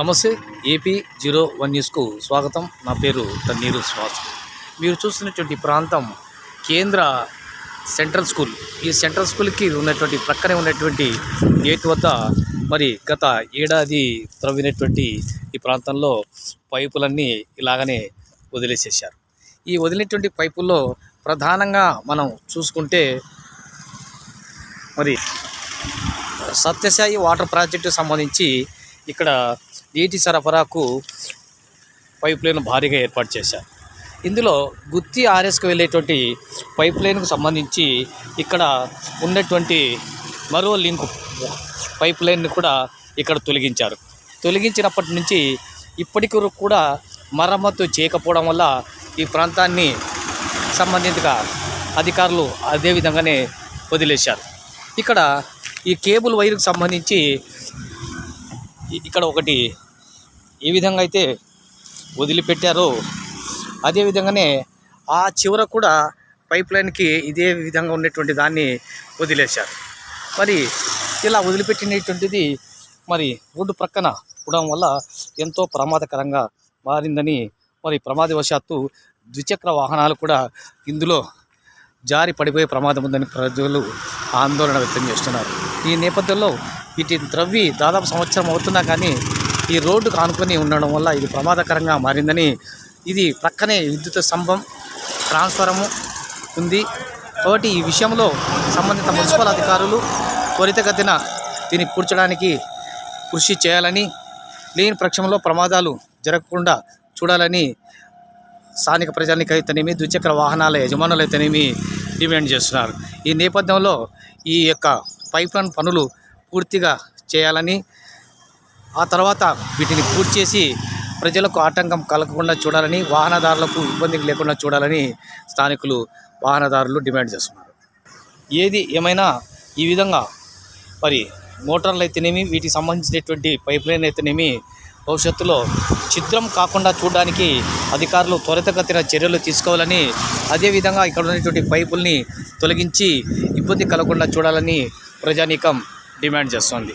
నమస్తే AP zero one న్యూస్కు స్వాగతం. నా పేరు తన్నీరు శ్వాస్ మీరు చూస్తున్నటువంటి ప్రాంతం కేంద్ర సెంట్రల్ స్కూల్. ఈ సెంట్రల్ స్కూల్కి ఉన్నటువంటి ప్రక్కనే ఉన్నటువంటి గేట్ వద్ద మరి గత ఏడాది త్రవ్వినటువంటి ఈ ప్రాంతంలో పైపులన్నీ ఇలాగనే వదిలేసేసారు ఈ వదిలినటువంటి పైపుల్లో ప్రధానంగా మనం చూసుకుంటే మరి సత్యసాయి వాటర్ ప్రాజెక్టు సంబంధించి ఇక్కడ నీటి సరఫరాకు పైప్ లైన్ భారీగా ఏర్పాటు చేశారు. ఇందులో గుత్తి ఆర్ఎస్కి వెళ్ళేటువంటి పైప్ లైన్కు సంబంధించి ఇక్కడ ఉన్నటువంటి మరో లింక్ పైప్ లైన్ని కూడా ఇక్కడ తొలగించారు. తొలగించినప్పటి నుంచి ఇప్పటికి వరకు కూడా మరమ్మతు చేయకపోవడం వల్ల ఈ ప్రాంతాన్ని సంబంధిత అధికారులు అదేవిధంగానే వదిలేశారు. ఇక్కడ ఈ కేబుల్ వైర్కు సంబంధించి ఇక్కడ ఒకటి ఏ విధంగా అయితే వదిలిపెట్టారో అదేవిధంగానే ఆ చివర కూడా పైప్ లైన్కి ఇదే విధంగా ఉన్నటువంటి దాన్ని వదిలేశారు. మరి ఇలా వదిలిపెట్టినటువంటిది మరి రోడ్డు ప్రక్కన ఉండడం వల్ల ఎంతో ప్రమాదకరంగా మారిందని మరి ప్రమాదవశాత్తు ద్విచక్ర వాహనాలు కూడా ఇందులో జారి పడిపోయే ప్రమాదం ఉందని ప్రజలు ఆందోళన వ్యక్తం చేస్తున్నారు. ఈ నేపథ్యంలో వీటిని త్రవ్వి దాదాపు సంవత్సరం అవుతున్నా కానీ ఈ రోడ్డుకు ఆనుకొని ఉండడం వల్ల ఇది ప్రమాదకరంగా మారిందని ఇది ప్రక్కనే విద్యుత్ స్తంభం ట్రాన్స్ఫారము ఉంది. కాబట్టి ఈ విషయంలో సంబంధిత మున్సిపల్ అధికారులు త్వరితగతిన దీన్ని పూడ్చడానికి కృషి చేయాలని లేని పక్షంలో ప్రమాదాలు జరగకుండా చూడాలని స్థానిక ప్రజానికైతేనేమి ద్విచక్ర వాహనాల యజమానులు అయితేనేమి డిమాండ్ చేస్తున్నారు. ఈ నేపథ్యంలో ఈ యొక్క పైప్ లైన్ పనులు పూర్తిగా చేయాలని ఆ తర్వాత వీటిని పూర్తి చేసి ప్రజలకు ఆటంకం కలగకుండా చూడాలని వాహనదారులకు ఇబ్బంది లేకుండా చూడాలని స్థానికులు వాహనదారులు డిమాండ్ చేస్తున్నారు. ఏది ఏమైనా ఈ విధంగా మరి మోటార్లు అయితేనేమి వీటికి సంబంధించినటువంటి పైప్ లైన్ అయితేనేమి భవిష్యత్తులో ఛిద్రం కాకుండా చూడడానికి అధికారులు త్వరితగతిన చర్యలు తీసుకోవాలని అదేవిధంగా ఇక్కడ ఉన్నటువంటి పైపుల్ని తొలగించి ఇబ్బంది కలగకుండా చూడాలని ప్రజానీకం డిమాండ్ చేస్తోంది.